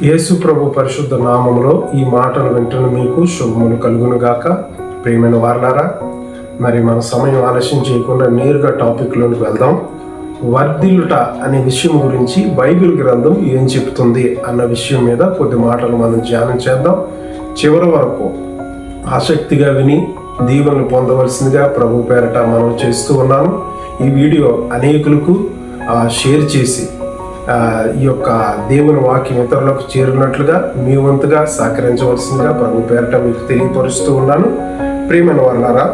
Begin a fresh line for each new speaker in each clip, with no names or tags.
యేసు ప్రభు పరిశుద్ధ నామములో ఈ మాటలు వింటున్న మీకు శుభములు కలుగును గాక ప్రియమైన వారలారా మరి మన సమయం ఆలస్యం చేయకుండా నేరుగా టాపిక్లోకి వెళ్దాం. వర్ధిల్లుట అనే విషయం గురించి బైబిల్ గ్రంథం ఏం చెప్తుంది అన్న విషయం మీద కొద్ది మాటలు మనం ధ్యానం చేద్దాం. చివరి వరకు ఆసక్తిగా విని దీవెనలు పొందవలసిందిగా ప్రభు పేరట మనం చేస్తూ ఉన్నాము ఈ వీడియో అనేకులకు షేర్ చేసి ఈ యొక్క దేవుని వాక్యం ఇతరులకు చేరినట్లుగా మీ వంతుగా సహకరించవలసిందిగా ప్రభు పేరట మీకు తెలియపరుస్తూ ఉన్నాను. ప్రియమైన వర్ణారా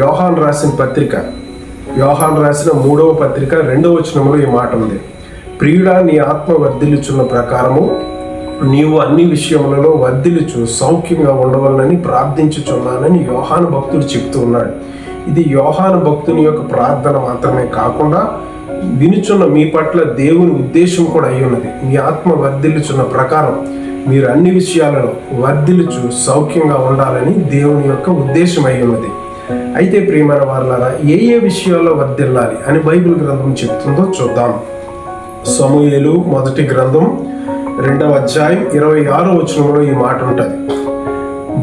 యోహాన్ రాసిన పత్రిక యోహాన్ రాసిన మూడవ పత్రిక రెండవ వచనంలో ఈ మాట ఉంది. ప్రియుడా నీ ఆత్మ వర్ధిల్లుచున్న ప్రకారము నీవు అన్ని విషయములలో వర్ధిల్లుచు సౌఖ్యంగా ఉండవాలని ప్రార్థించుచున్నానని యోహాను భక్తుడు చెప్తూ ఉన్నాడు. ఇది యోహాను భక్తుని యొక్క ప్రార్థన మాత్రమే కాకుండా వినుచున్న మీ పట్ల దేవుని ఉద్దేశం కూడా అయి ఉన్నది. మీ ఆత్మ వర్ధిల్లుచున్న ప్రకారం మీరు అన్ని విషయాలలో వర్ధిల్లుచు సౌఖ్యంగా ఉండాలని దేవుని యొక్క ఉద్దేశం అయి ఉన్నది. అయితే ప్రియమైన వారులారా ఏ ఏ విషయాల్లో వర్ధిల్లాలి అని బైబిల్ గ్రంథం చెప్తుందో చూద్దాం. సమూహలు మొదటి గ్రంథం రెండవ అధ్యాయం ఇరవై ఆరో వచనంలో ఈ మాట ఉంటుంది.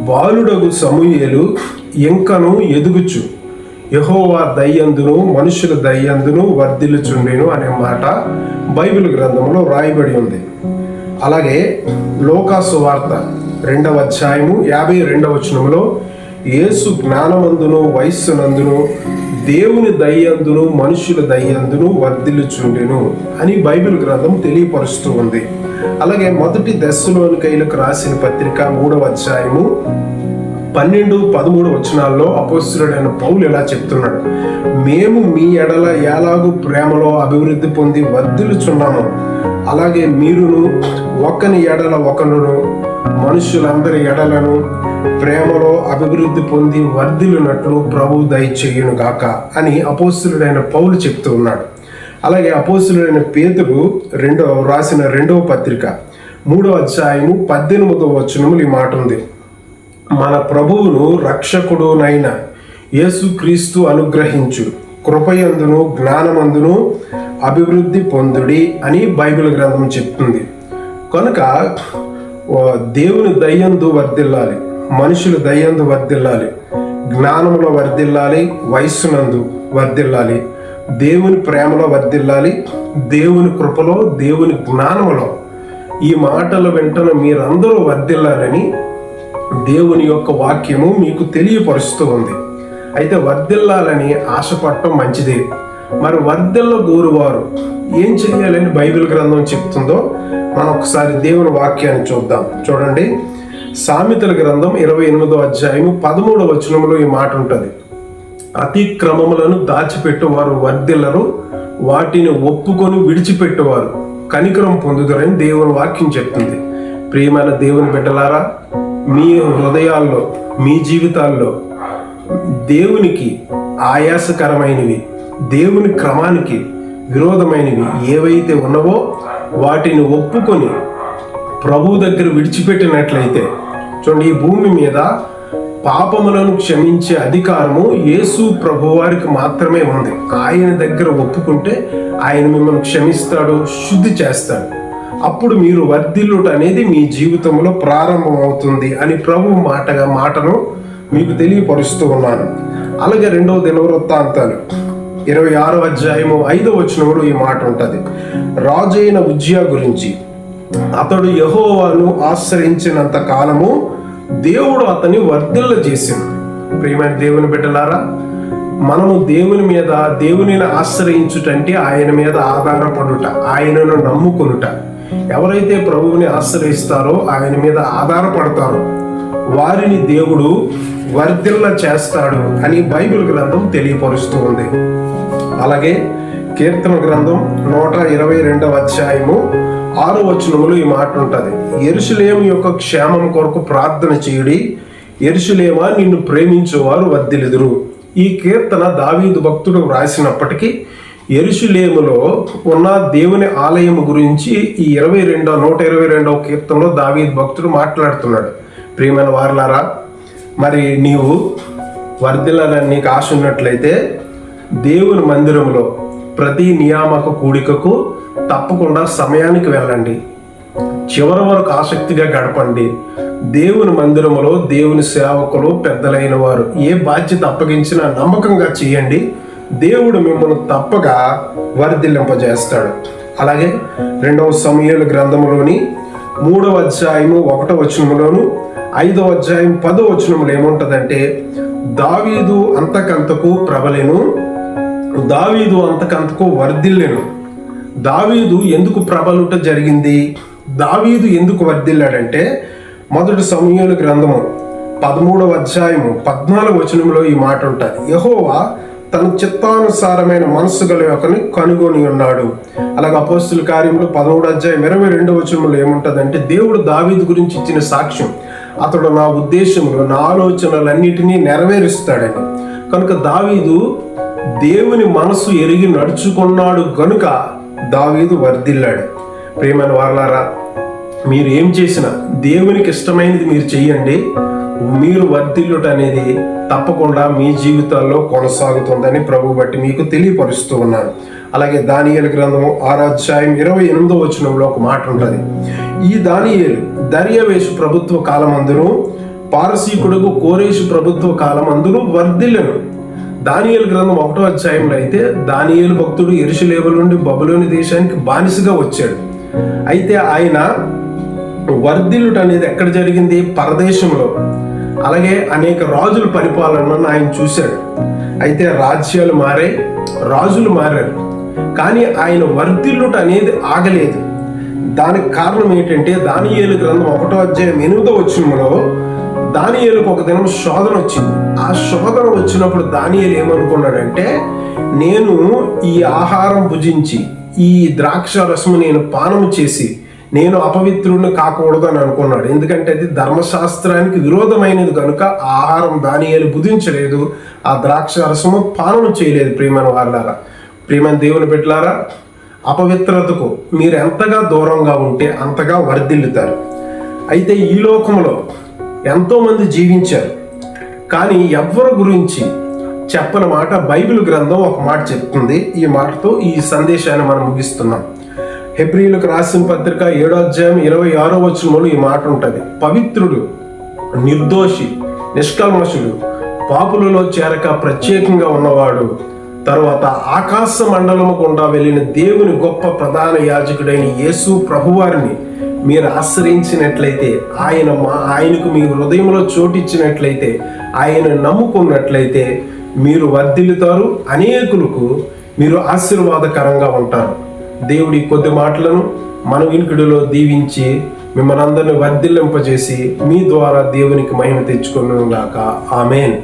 బాలుడగు సమూహలు ఇంకను ఎదుగుచు యహోవా దయ్యందును మనుషుల దయ్యందును వర్ధిల్లుచుండెను అనే మాట బైబిల్ గ్రంథంలో రాయబడి ఉంది. అలాగే లోకాసు వార్త రెండవ అధ్యాయము యాభై రెండవ వచనంలో యేసు జ్ఞానమందును వయస్సునందును దేవుని దయ్యందును మనుషుల దయ్యందును వర్ధిల్లుచుండెను అని బైబిల్ గ్రంథం తెలియపరుస్తూ ఉంది. అలాగే మొదటి దశలోని కైలకు రాసిన పత్రిక మూడవ అధ్యాయము పన్నెండు పదమూడు వచనాల్లో అపోస్తుడైన పౌలు ఎలా చెప్తున్నాడు. మేము మీ ఎడల ఎలాగూ ప్రేమలో అభివృద్ధి పొంది వర్ధిల్చున్నాము అలాగే మీరును ఒకని ఎడల ఒకరును మనుషులందరి ఎడలను ప్రేమలో అభివృద్ధి పొంది వర్ధిల్లునట్లు ప్రభు దయచేయును గాక అని అపోస్తుడైన పౌలు చెప్తూ ఉన్నాడు. అలాగే అపోస్తుడైన పేతుడు రెండో రాసిన రెండవ పత్రిక మూడో అధ్యాయము పద్దెనిమిదవ వచనములు ఈ మాట ఉంది మన ప్రభువును రక్షకుడునైన యేసుక్రీస్తు అనుగ్రహించు. కృపయందును జ్ఞానమందును అభివృద్ధి పొందుడి అని బైబిల్ గ్రంథం చెప్తుంది. కనుక దేవుని దయ్యందు వర్దిల్లాలి మనుషుల దయ్యందు వర్దిల్లాలి జ్ఞానంలో వర్ధిల్లాలి వయస్సునందు వర్ధిల్లాలి దేవుని ప్రేమలో వర్దిల్లాలి దేవుని కృపలో దేవుని జ్ఞానములో ఈ మాటలు వెంటనే మీరందరూ వర్ధిల్లాలని దేవుని యొక్క వాక్యము మీకు తెలియపరుస్తూ ఉంది. అయితే వర్ధిల్లాలని ఆశపడటం మంచిదే. మరి వర్ధిల్ల గోరువారు ఏం చేయాలని బైబిల్ గ్రంథం చెప్తుందో మనం ఒకసారి దేవుని వాక్యాన్ని చూద్దాం. చూడండి. సామెతల గ్రంథం ఇరవై ఎనిమిదో అధ్యాయము పదమూడవ వచనంలో ఈ మాట ఉంటుంది. అతిక్రమములను దాచిపెట్టువారు వర్ధిల్లరు వాటిని ఒప్పుకొని విడిచిపెట్టువారు కనికరం పొందుదరని దేవుని వాక్యం చెప్తుంది. ప్రియమైన దేవుని బిడ్డలారా మీ హృదయాల్లో మీ జీవితాల్లో దేవునికి ఆయాసకరమైనవి దేవుని క్రమానికి విరోధమైనవి ఏవైతే ఉన్నవో వాటిని ఒప్పుకొని ప్రభు దగ్గర విడిచిపెట్టినట్లయితే చూడండి ఈ భూమి మీద పాపములను క్షమించే అధికారము యేసు ప్రభువారికి మాత్రమే ఉంది. ఆయన దగ్గర ఒప్పుకుంటే ఆయన మిమ్మల్ని క్షమిస్తాడు శుద్ధి చేస్తాడు. అప్పుడు మీరు వర్ధిల్లుట అనేది మీ జీవితంలో ప్రారంభమవుతుంది అని ప్రభు మాటగా మాటను మీకు తెలియపరుస్తూ ఉన్నాను. అలాగే రెండవ దినవృత్తాంతాలు. ఇరవై ఆరో అధ్యాయము ఐదవ వచనంలో ఈ మాట ఉంటుంది. రాజైన ఉజ్జియా గురించి అతడు యహోవాను ఆశ్రయించినంత కాలము దేవుడు అతని వర్ధిల్ల చేసింది ప్రియమైన దేవుని బిడ్డలారా మనము దేవుని మీద దేవునిని ఆశ్రయించుటంటే ఆయన మీద ఆధారపడుట ఆయనను నమ్ముకొనుట. ఎవరైతే ప్రభువుని ఆశ్రయిస్తారో ఆయన మీద ఆధారపడతారో. వారిని దేవుడు వర్ధిల్ల చేస్తాడు అని బైబిల్ గ్రంథం తెలియపరుస్తూ ఉంది. అలాగే కీర్తన గ్రంథం నూట ఇరవై రెండవ అధ్యాయము ఆరు వచనములు ఈ మాట ఉంటుంది. ఎరుసలేము యొక్క క్షేమం కొరకు ప్రార్థన చేయుడి ఎరుసలేమా నిన్ను ప్రేమించేవారు వర్ధిలెదురు ఈ కీర్తన దావీదు భక్తుడు వ్రాసినప్పటికీ ఎరుషులేములో ఉన్న దేవుని ఆలయం గురించి ఈ ఇరవై రెండో నూట ఇరవై రెండవ కీర్తనలో దావీద్ భక్తుడు మాట్లాడుతున్నాడు. ప్రియమైన వారలారా మరి నీవు వర్ధిల్లాలని నీకు ఆశ ఉన్నట్లయితే దేవుని మందిరంలో ప్రతి నియామక కూడికకు తప్పకుండా సమయానికి వెళ్ళండి. చివరి వరకు ఆసక్తిగా గడపండి. దేవుని మందిరములో దేవుని సేవకులు పెద్దలైన వారు ఏ బాధ్యత అప్పగించినా నమ్మకంగా చేయండి. దేవుడు మిమ్మల్ని తప్పగా వర్ధిల్లింపజేస్తాడు. అలాగే రెండవ సమయాల గ్రంథంలోని మూడవ అధ్యాయము ఒకటో వచనములోను ఐదవ అధ్యాయం పదో వచనములు ఏముంటుందంటే దావీదు అంతకంతకు ప్రబలేను దావీదు అంతకంతకు వర్ధిల్లెను. దావీదు ఎందుకు ప్రబలుట జరిగింది? దావీదు ఎందుకు వర్ధిల్లాడంటే మొదటి సమయంలో గ్రంథము పదమూడవ అధ్యాయము పద్నాలుగు వచనంలో ఈ మాట ఉంటుంది యహోవా తన చిత్తానుసారమైన మనస్సు గల ఒకని కనుగొని ఉన్నాడు. అలాగే అపోస్తుల కార్యంలో పదమూడు అధ్యాయం ఇరవై రెండు వచనంలో ఏముంటుందంటే దేవుడు దావీదు గురించి ఇచ్చిన సాక్ష్యం. అతడు నా ఉద్దేశములు నా ఆలోచనలన్నిటినీ నెరవేరుస్తాడని. కనుక దావీదు దేవుని మనసు ఎరిగి నడుచుకున్నాడు గనుక దావీదు వర్ధిల్లాడు. ప్రేమని వారలారా మీరు ఏం చేసినా దేవునికి ఇష్టమైనది మీరు చెయ్యండి. మీరు వర్ధిల్లుట అనేది తప్పకుండా మీ జీవితాల్లో కొనసాగుతుందని ప్రభు బట్టి మీకు తెలియపరుస్తూ ఉన్నాను. అలాగే దానియలు గ్రంథము ఆరాధ్యాయం ఇరవై ఎనిమిదో వచనంలో ఒక మాట ఉంటుంది. ఈ దానియలు దర్యవేషు ప్రభుత్వ కాలమందును పారసీకుడుకు కోరేషు ప్రభుత్వ కాలమందును వర్ధిల్లను. దానియేలు గ్రంథం ఒకటో అధ్యాయంలో అయితే దానియలు భక్తుడు ఎరుషులేబు నుండి బబులోని దేశానికి బానిసగా వచ్చాడు. అయితే ఆయన వర్ధిల్లుట అనేది ఎక్కడ జరిగింది? పరదేశంలో. అలాగే అనేక రాజుల పరిపాలనను ఆయన చూశాడు. అయితే రాజ్యాలు మారాయి రాజులు మారారు. కానీ ఆయన వర్ధిల్లుట అనేది ఆగలేదు. దానికి కారణం ఏంటంటే దానియేలు గ్రంథం ఒకటో అధ్యాయం ఎనిమిదో వచ్చినలో దానియేలుకు ఒక దినం శోధన వచ్చింది. ఆ శోధన వచ్చినప్పుడు దానియేలు ఏమనుకున్నాడంటే నేను ఈ ఆహారం భుజించి ఈ ద్రాక్ష రసము నేను పానము చేసి నేను అపవిత్రుడిని కాకూడదు అని అనుకున్నాడు. ఎందుకంటే అది ధర్మశాస్త్రానికి విరోధమైనది కనుక ఆహారం దానియాలు బుధించలేదు ఆ ద్రాక్ష రసము పానము చేయలేదు ప్రియమైన వాళ్ళారా ప్రియమైన దేవుని బిడ్డలారా అపవిత్రతకు మీరు ఎంతగా దూరంగా ఉంటే అంతగా వర్ధిల్లుతారు. అయితే ఈ లోకంలో ఎంతోమంది జీవించారు. కానీ ఎవ్వరి గురించి చెప్పని మాట బైబిల్ గ్రంథం ఒక మాట చెప్తుంది. ఈ మాటతో ఈ సందేశాన్ని మనం ముగిస్తున్నాం. హెబ్రిలకు రాసిన పత్రిక ఏడో అధ్యాయం ఇరవై ఆరో వచనంలో ఈ మాట ఉంటుంది. పవిత్రుడు నిర్దోషి నిష్కల్మషుడు పాపులలో చేరక ప్రత్యేకంగా ఉన్నవాడు తరువాత ఆకాశ మండలము గుండా వెళ్ళిన దేవుని గొప్ప ప్రధాన యాజకుడైన యేసు ప్రభువారిని మీరు ఆశ్రయించినట్లయితే ఆయన మా ఆయనకు మీ హృదయంలో చోటిచ్చినట్లయితే ఆయన నమ్ముకున్నట్లయితే మీరు వర్ధిల్లుతారు అనేకులకు మీరు ఆశీర్వాదకరంగా ఉంటారు. దేవుడి కొద్ది మాటలను మన వినికిడిలో దీవించి మిమ్మల్ని అందరిని వర్ధిల్లింపజేసి మీ ద్వారా దేవునికి మహిమ తెచ్చుకున్నాక ఆమెన్.